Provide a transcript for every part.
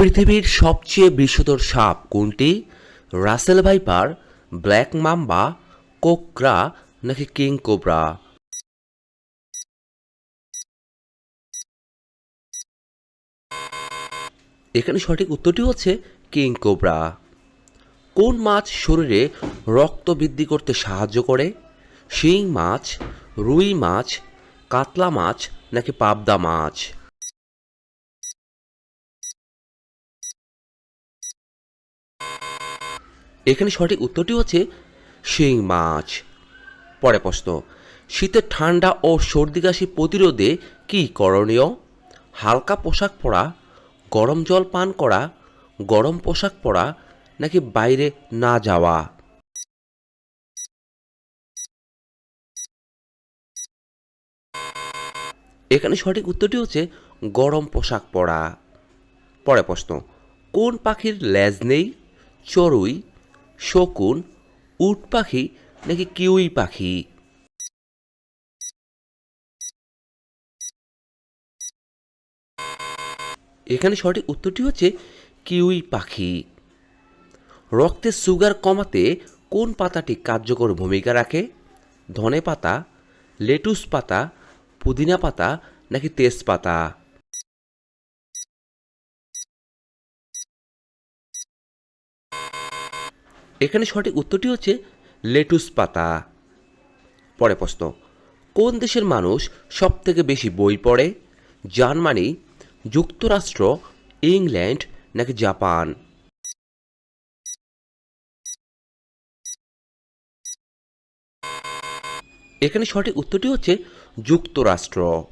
পৃথিবীর সবচেয়ে বিষধর সাপ কোনটি? রাসেল ভাইপার, ব্ল্যাক মাম্বা, কোকরা নাকি কিং কোবরা? এখানে সঠিক উত্তরটি হচ্ছে কিং কোবরা। কোন মাছ শরীরে রক্ত বৃদ্ধি করতে সাহায্য করে? শিং মাছ, রুই মাছ, কাতলা মাছ নাকি পাবদা মাছ? এখানে সঠিক উত্তরটি হচ্ছে শিং মাছ। পরে প্রশ্ন, শীতের ঠান্ডা ও সর্দি কাশি প্রতিরোধে কী করণীয়? হালকা পোশাক পরা, গরম জল পান করা, গরম পোশাক পরা, নাকি বাইরে না যাওয়া? এখানে সঠিক উত্তরটি হচ্ছে গরম পোশাক পরা। পরে প্রশ্ন, কোন পাখির লেজ নেই? চড়ুই শকুন, উট পাখি নাকি কিউই পাখি? এখানে সঠিক উত্তরটি হচ্ছে কিউই পাখি। রক্তের সুগার কমাতে কোন পাতাটি কার্যকর ভূমিকা রাখে? ধনে পাতা, লেটুস পাতা, পুদিনা পাতা নাকি তেজপাতা? এখানে সঠিক উত্তরটি হচ্ছে লেটুস পাতা। পরে প্রশ্ন, কোন দেশের মানুষ সব থেকে বেশি বই পড়ে? জার্মানি, যুক্তরাষ্ট্র, ইংল্যান্ড নাকি জাপান? এখানে সঠিক উত্তরটি হচ্ছে যুক্তরাষ্ট্র।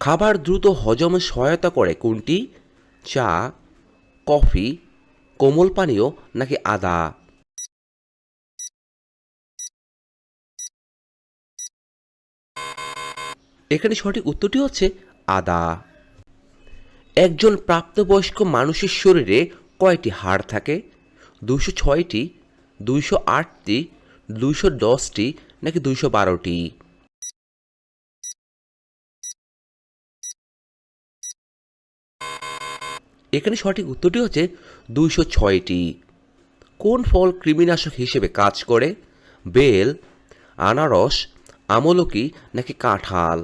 খাবার দ্রুত হজমে সহায়তা করে কোনটি? চা, কফি কোমল পানীয় নাকি আদা? এখানে সঠিক উত্তরটি হচ্ছে আদা। একজন প্রাপ্তবয়স্ক মানুষের শরীরে কয়টি হাড় থাকে? দুশো ছয়টি, দুইশো আটটি, দুইশো দশটি নাকি দুইশো বারোটি? এখানে সঠিক উত্তরটি হচ্ছে দুইশো ছয়টি। কোন ফল কৃমিনাশক হিসেবে কাজ করে? বেল, আনারস, আমলকি নাকি কাঁঠাল?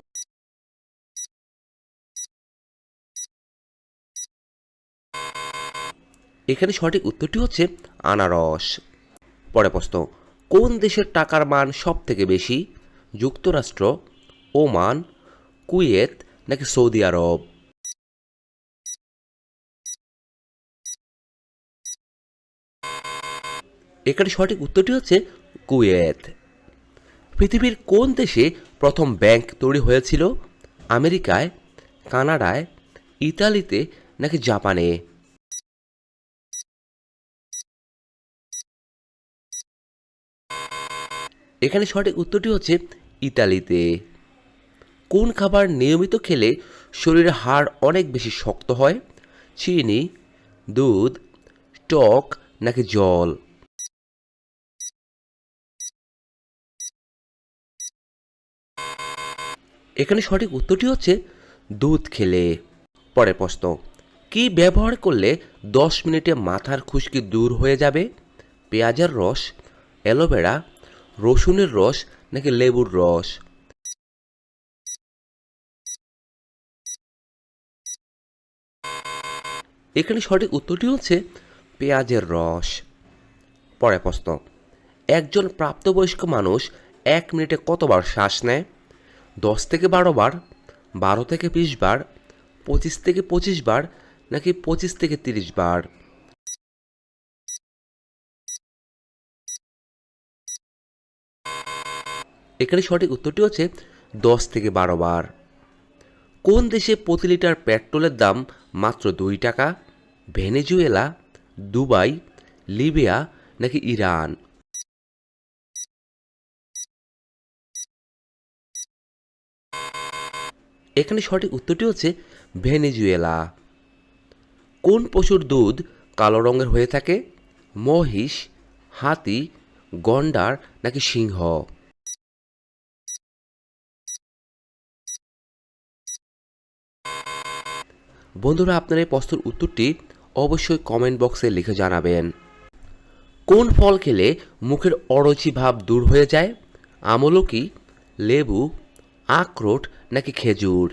এখানে সঠিক উত্তরটি হচ্ছে আনারস। পরে প্রশ্ন, কোন দেশের টাকার মান সব থেকে বেশি? যুক্তরাষ্ট্র, ওমান, কুয়েত নাকি সৌদি আরব? এখানে সঠিক উত্তরটি হচ্ছে কুয়েত। পৃথিবীর কোন দেশে প্রথম ব্যাংক তৈরি হয়েছিল? আমেরিকায়, কানাডায়, ইতালিতে নাকি জাপানে? এখানে সঠিক উত্তরটি হচ্ছে ইতালিতে। কোন খাবার নিয়মিত খেলে শরীরের হাড় অনেক বেশি শক্ত হয়? চিনি, দুধ, টক নাকি জল? এখানে সঠিক উত্তরটি হচ্ছে দুধ খেলে। পরের প্রশ্ন, কি ব্যবহার করলে দশ মিনিটে মাথার খুশকি দূর হয়ে যাবে? পেঁয়াজের রস, অ্যালোভেরা, রসুনের রস নাকি লেবুর রস? এখানে সঠিক উত্তরটি হচ্ছে পেঁয়াজের রস। পরে প্রশ্ন, একজন প্রাপ্তবয়স্ক মানুষ এক মিনিটে কতবার শ্বাস নেয়? দশ থেকে বারো বার, বারো থেকে বিশ বার, পঁচিশ থেকে পঁচিশ বার, নাকি পঁচিশ থেকে তিরিশ বার? এখানে সঠিক উত্তরটি হচ্ছে দশ থেকে বারো বার। কোন দেশে প্রতি লিটার পেট্রোলের দাম মাত্র দুই টাকা? ভেনেজুয়েলা, দুবাই, লিবিয়া, নাকি ইরান? এখানে সঠিক উত্তরটি হচ্ছে ভেনেজুয়েলা। কোন পশুর দুধ কালো রঙের হয়ে থাকে? মহিষ, হাতি, গন্ডার নাকি সিংহ? বন্ধুরা, আপনার এই প্রশ্নের উত্তরটি অবশ্যই কমেন্ট বক্সে লিখে জানাবেন। কোন ফল খেলে মুখের অরুচি ভাব দূর হয়ে যায়? আমলকি, লেবু আখরোট নাকি খেজুর?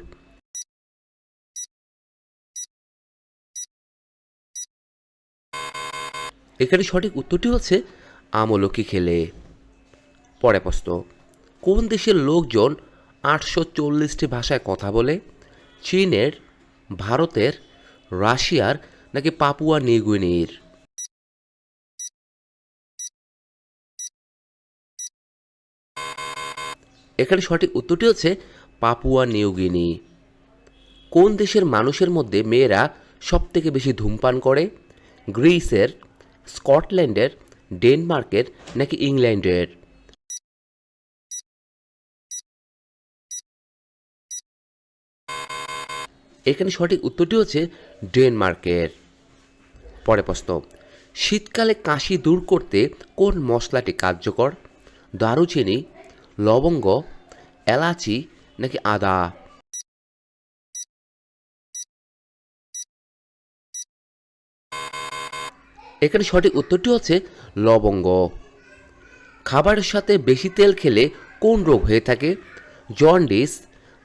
এখানে সঠিক উত্তরটি হচ্ছে আমলকি খেলে। পরে প্রশ্ন, কোন দেশের লোকজন আটশো চল্লিশটি ভাষায় কথা বলে? চীনের, ভারতের, রাশিয়ার নাকি পাপুয়া নিউগিনির এখানে সঠিক উত্তরটি হচ্ছে পাপুয়া নিউগিনি। কোন দেশের মানুষের মধ্যে মেয়েরা সবথেকে বেশি ধূমপান করে? গ্রিসের, স্কটল্যান্ডের, ডেনমার্কের নাকি ইংল্যান্ডের? এখানে সঠিক উত্তরটি হচ্ছে ডেনমার্কের। পরে প্রশ্ন, শীতকালে কাশি দূর করতে কোন মশলাটি কার্যকর? দারুচিনি লবঙ্গ, এলাচি নাকি আদা? এখানে সঠিক উত্তরটি হচ্ছে লবঙ্গ। খাবারের সাথে বেশি তেল খেলে কোন রোগ হয়ে থাকে? জন্ডিস,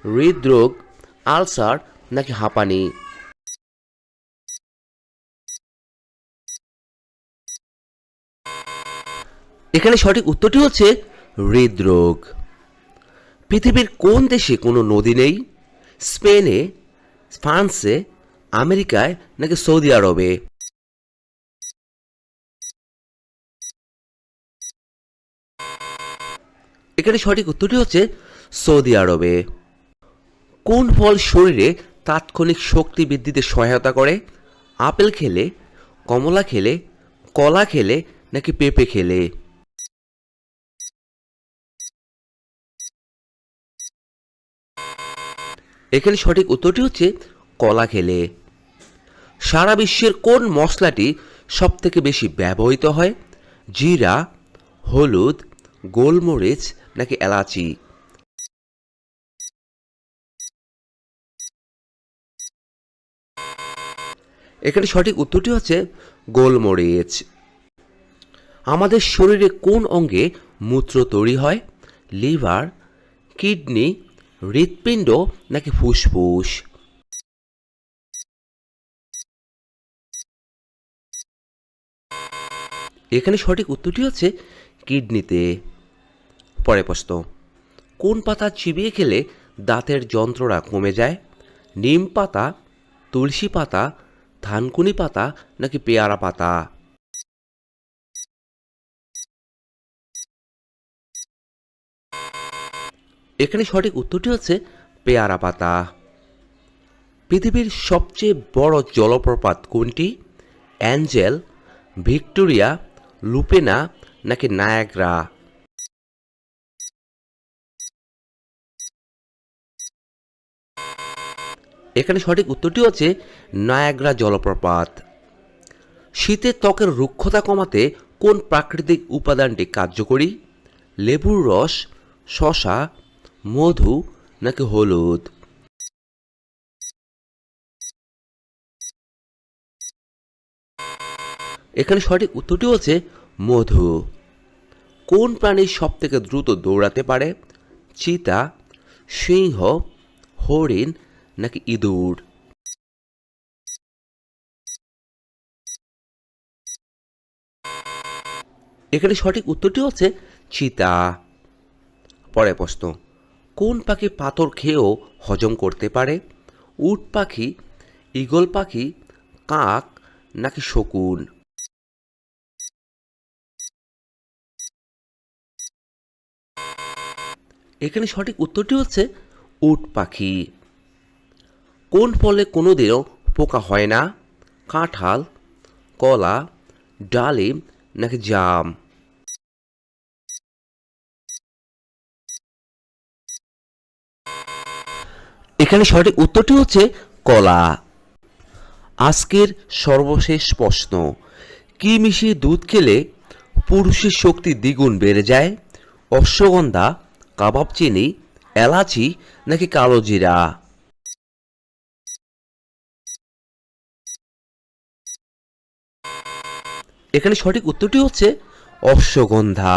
হৃদরোগ, আলসার নাকি হাঁপানি? এখানে সঠিক উত্তরটি হচ্ছে হৃদরোগ। পৃথিবীর কোন দেশে কোনো নদী নেই? স্পেনে, ফ্রান্সে, আমেরিকায় নাকি সৌদি আরবে? এখানে সঠিক উত্তরটি হচ্ছে সৌদি আরবে। কোন ফল শরীরে তাৎক্ষণিক শক্তি বৃদ্ধিতে সহায়তা করে? আপেল খেলে, কমলা খেলে, কলা খেলে নাকি পেঁপে খেলে? এখানে সঠিক উত্তরটি হচ্ছে কলা খেলে। সারা বিশ্বের কোন মশলাটি সবথেকে বেশি ব্যবহৃত হয়? জিরা, হলুদ, গোলমরিচ নাকি এলাচি? এখানে সঠিক উত্তরটি হচ্ছে গোলমরিচ। আমাদের শরীরে কোন অঙ্গে মূত্র তৈরি হয়? লিভার, কিডনি হৃৎপিণ্ড নাকি ফুসফুস? এখানে সঠিক উত্তরটি হচ্ছে কিডনিতে। পরে প্রশ্ন, কোন পাতা চিবিয়ে খেলে দাঁতের যন্ত্রণা কমে যায়? নিম পাতা, তুলসী পাতা, ধানকুনি পাতা নাকি পেয়ারা পাতা? এখানে সঠিক উত্তরটি হচ্ছে পেয়ারা পাতা। পৃথিবীর সবচেয়ে বড় জলপ্রপাত কোনটি? অ্যাঞ্জেল, ভিক্টোরিয়া, লুপেনা নাকি নায়াগ্রা? এখানে সঠিক উত্তরটি হচ্ছে নায়াগ্রা জলপ্রপাত। শীতের ত্বকের রুক্ষতা কমাতে কোন প্রাকৃতিক উপাদানটি কার্যকরী? লেবুর রস, শশা মধু নাকি হলুদ এখানে সঠিক উত্তরটি হচ্ছে মধু কোন প্রাণী সব থেকে দ্রুত দৌড়াতে পারে চিতা সিংহ হরিণ নাকি ইঁদুর এখানে সঠিক উত্তরটি হচ্ছে চিতা পরে প্রশ্ন কোন পাখি পাথর খেয়েও হজম করতে পারে? উট পাখি, ঈগল পাখি, কাক, নাকি শকুন? এখানে সঠিক উত্তরটি হচ্ছে উট পাখি। কোন ফলে কোনোদিনও পোকা হয় না? কাঁঠাল, কলা, ডালিম, নাকি জাম? এখানে সঠিক উত্তরটি হচ্ছে কলা। আজকের সর্বশেষ প্রশ্ন, কি মিশিয়ে দুধ খেলে পুরুষের শক্তি দ্বিগুণ বেড়ে যায়? অশ্বগন্ধা, কাবাব চিনি, এলাচি নাকি কালো জিরা? এখানে সঠিক উত্তরটি হচ্ছে অশ্বগন্ধা।